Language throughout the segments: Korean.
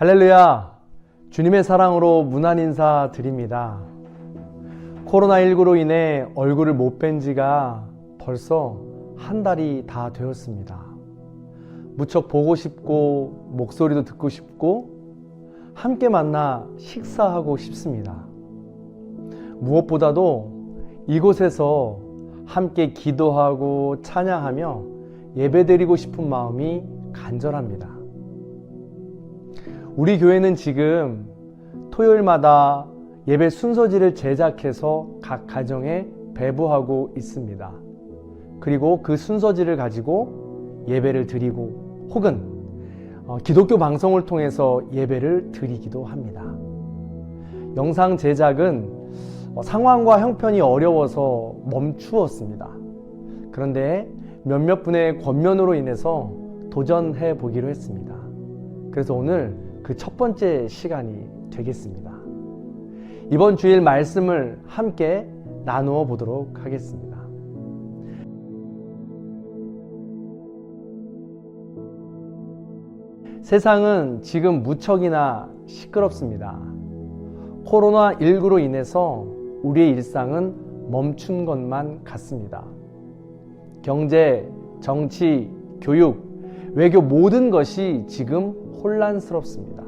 할렐루야! 주님의 사랑으로 문안 인사 드립니다. 코로나19로 인해 얼굴을 못 뵌 지가 벌써 한 달이 다 되었습니다. 무척 보고 싶고, 목소리도 듣고 싶고, 함께 만나 식사하고 싶습니다. 무엇보다도 이곳에서 함께 기도하고 찬양하며 예배드리고 싶은 마음이 간절합니다. 우리 교회는 지금 토요일마다 예배 순서지를 제작해서 각 가정에 배부하고 있습니다. 그리고 그 순서지를 가지고 예배를 드리고 혹은 어, 기독교 방송을 통해서 예배를 드리기도 합니다. 영상 제작은 어, 상황과 형편이 어려워서 멈추었습니다. 그런데 몇몇 분의 권면으로 인해서 도전해 보기로 했습니다. 그래서 오늘 그 첫 번째 시간이 되겠습니다. 이번 주일 말씀을 함께 나누어 보도록 하겠습니다. 세상은 지금 무척이나 시끄럽습니다. 코로나19로 인해서 우리의 일상은 멈춘 것만 같습니다. 경제, 정치, 교육, 외교 모든 것이 지금 혼란스럽습니다.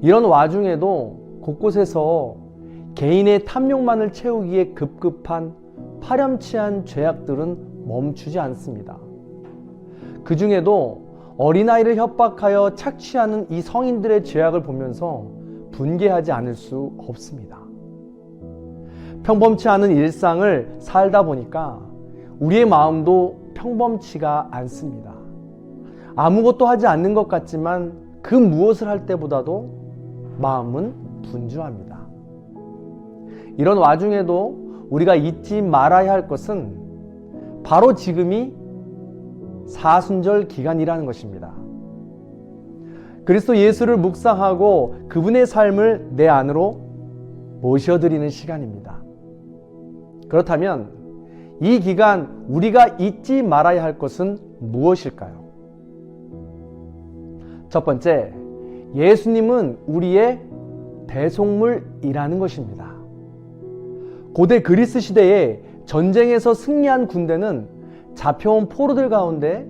이런 와중에도 곳곳에서 개인의 탐욕만을 채우기에 급급한 파렴치한 죄악들은 멈추지 않습니다. 그 중에도 어린아이를 협박하여 착취하는 이 성인들의 죄악을 보면서 분개하지 않을 수 없습니다. 평범치 않은 일상을 살다 보니까 우리의 마음도 평범치가 않습니다. 아무것도 하지 않는 것 같지만 그 무엇을 할 때보다도 마음은 분주합니다. 이런 와중에도 우리가 잊지 말아야 할 것은 바로 지금이 사순절 기간이라는 것입니다. 그리스도 예수를 묵상하고 그분의 삶을 내 안으로 모셔드리는 시간입니다. 그렇다면 이 기간 우리가 잊지 말아야 할 것은 무엇일까요? 첫 번째, 예수님은 우리의 대속물이라는 것입니다. 고대 그리스 시대에 전쟁에서 승리한 군대는 잡혀온 포로들 가운데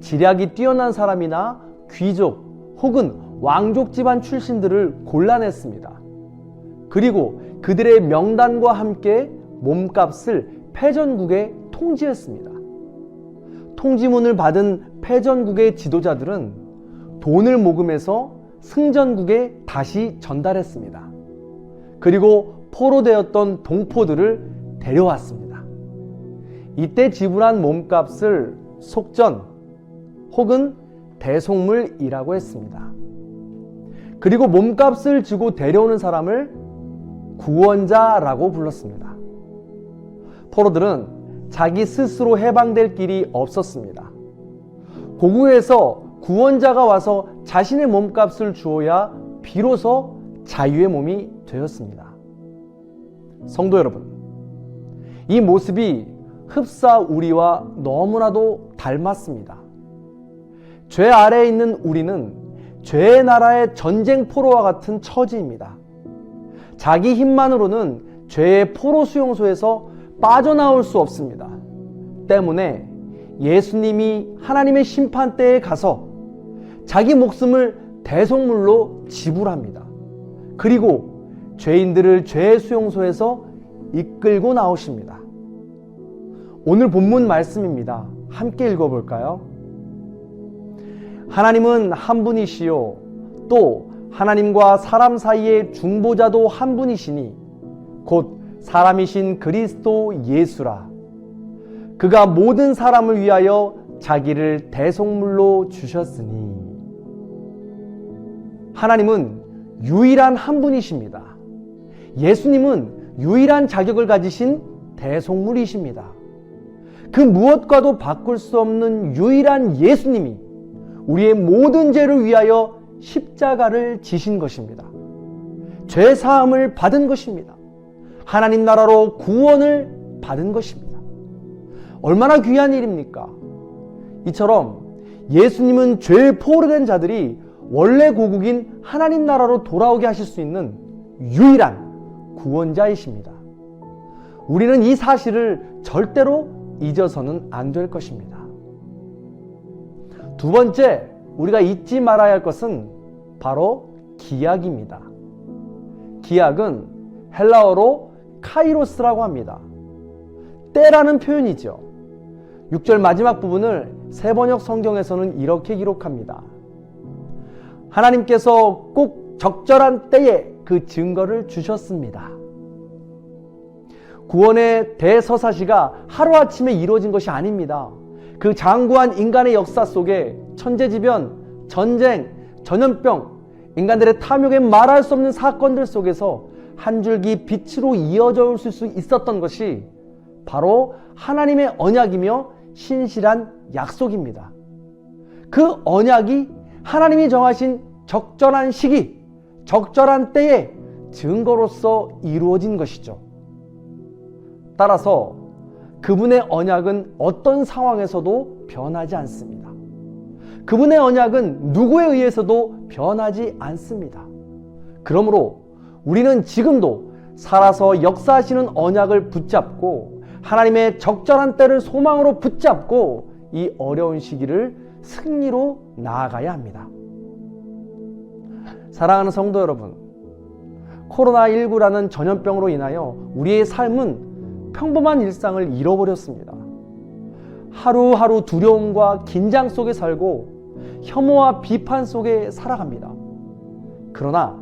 지략이 뛰어난 사람이나 귀족 혹은 왕족 집안 출신들을 골라냈습니다. 그리고 그들의 명단과 함께 몸값을 패전국에 통지했습니다. 통지문을 받은 패전국의 지도자들은 돈을 모금해서 승전국에 다시 전달했습니다. 그리고 포로되었던 동포들을 데려왔습니다. 이때 지불한 몸값을 속전 혹은 대속물이라고 했습니다. 그리고 몸값을 주고 데려오는 사람을 구원자라고 불렀습니다. 포로들은 자기 스스로 해방될 길이 없었습니다. 고국에서 구원자가 와서 자신의 몸값을 주어야 비로소 자유의 몸이 되었습니다. 성도 여러분, 이 모습이 흡사 우리와 너무나도 닮았습니다. 죄 아래에 있는 우리는 죄의 나라의 전쟁 포로와 같은 처지입니다. 자기 힘만으로는 죄의 포로 수용소에서 빠져나올 수 없습니다. 때문에 예수님이 하나님의 심판대에 가서 자기 목숨을 대속물로 지불합니다. 그리고 죄인들을 죄의 수용소에서 이끌고 나오십니다. 오늘 본문 말씀입니다. 함께 읽어볼까요? 하나님은 한 분이시요. 또 하나님과 사람 사이의 중보자도 한 분이시니 곧 사람이신 그리스도 예수라. 그가 모든 사람을 위하여 자기를 대속물로 주셨으니. 하나님은 유일한 한 분이십니다. 예수님은 유일한 자격을 가지신 대속물이십니다. 그 무엇과도 바꿀 수 없는 유일한 예수님이 우리의 모든 죄를 위하여 십자가를 지신 것입니다. 죄 사함을 받은 것입니다. 하나님 나라로 구원을 받은 것입니다. 얼마나 귀한 일입니까? 이처럼 예수님은 죄에 포로된 자들이 원래 고국인 하나님 나라로 돌아오게 하실 수 있는 유일한 구원자이십니다. 우리는 이 사실을 절대로 잊어서는 안 될 것입니다. 두 번째, 우리가 잊지 말아야 할 것은 바로 기약입니다. 기약은 헬라어로 카이로스라고 합니다. 때라는 표현이죠. 6절 마지막 부분을 세번역 성경에서는 이렇게 기록합니다. 하나님께서 꼭 적절한 때에 그 증거를 주셨습니다. 구원의 대서사시가 하루아침에 이루어진 것이 아닙니다. 그 장구한 인간의 역사 속에 천재지변, 전쟁, 전염병, 인간들의 탐욕에 말할 수 없는 사건들 속에서 한 줄기 빛으로 이어져 올 수 있었던 것이 바로 하나님의 언약이며 신실한 약속입니다. 그 언약이 하나님이 정하신 적절한 시기, 적절한 때에 증거로서 이루어진 것이죠. 따라서 그분의 언약은 어떤 상황에서도 변하지 않습니다. 그분의 언약은 누구에 의해서도 변하지 않습니다. 그러므로 우리는 지금도 살아서 역사하시는 언약을 붙잡고 하나님의 적절한 때를 소망으로 붙잡고 이 어려운 시기를 승리로 나아가야 합니다. 사랑하는 성도 여러분, 코로나19라는 전염병으로 인하여 우리의 삶은 평범한 일상을 잃어버렸습니다. 하루하루 두려움과 긴장 속에 살고 혐오와 비판 속에 살아갑니다. 그러나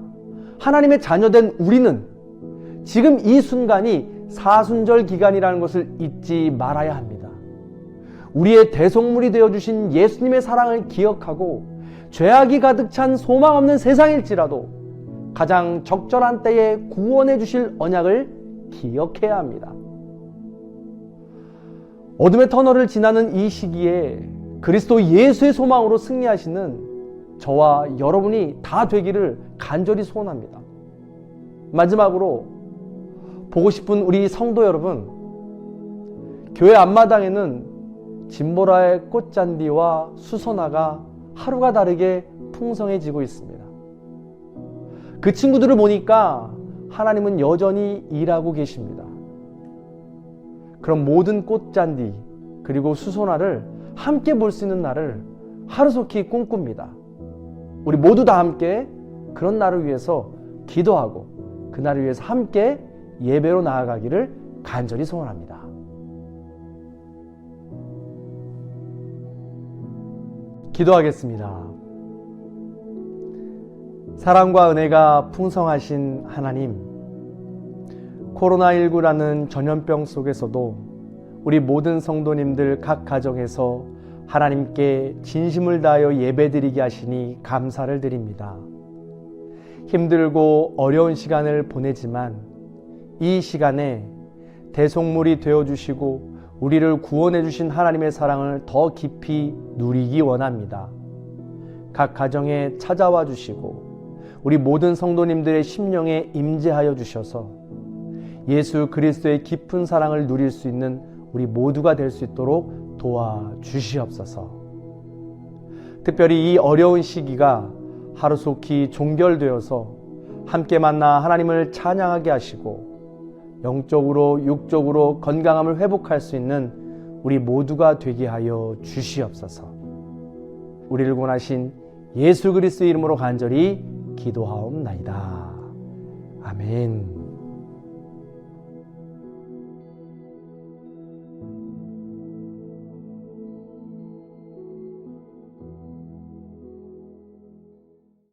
하나님의 자녀된 우리는 지금 이 순간이 사순절 기간이라는 것을 잊지 말아야 합니다. 우리의 대속물이 되어 주신 예수님의 사랑을 기억하고 죄악이 가득 찬 소망 없는 세상일지라도 가장 적절한 때에 구원해 주실 언약을 기억해야 합니다. 어둠의 터널을 지나는 이 시기에 그리스도 예수의 소망으로 승리하시는 저와 여러분이 다 되기를 간절히 소원합니다. 마지막으로 보고 싶은 우리 성도 여러분, 교회 앞마당에는 진보라의 꽃잔디와 수선화가 하루가 다르게 풍성해지고 있습니다. 그 친구들을 보니까 하나님은 여전히 일하고 계십니다. 그럼 모든 꽃잔디 그리고 수선화를 함께 볼 수 있는 날을 하루속히 꿈꿉니다. 우리 모두 다 함께 그런 날을 위해서 기도하고 그 날을 위해서 함께 예배로 나아가기를 간절히 소원합니다. 기도하겠습니다. 사랑과 은혜가 풍성하신 하나님, 코로나19라는 전염병 속에서도 우리 모든 성도님들 각 가정에서 하나님께 진심을 다하여 예배드리게 하시니 감사를 드립니다. 힘들고 어려운 시간을 보내지만 이 시간에 대속물이 되어 주시고 우리를 구원해 주신 하나님의 사랑을 더 깊이 누리기 원합니다. 각 가정에 찾아와 주시고 우리 모든 성도님들의 심령에 임재하여 주셔서 예수 그리스도의 깊은 사랑을 누릴 수 있는 우리 모두가 될 수 있도록 도와 주시옵소서. 특별히 이 어려운 시기가 하루속히 종결되어서 함께 만나 하나님을 찬양하게 하시고 영적으로 육적으로 건강함을 회복할 수 있는 우리 모두가 되게 하여 주시옵소서. 우리를 구원하신 예수 그리스도 이름으로 간절히 기도하옵나이다. 아멘.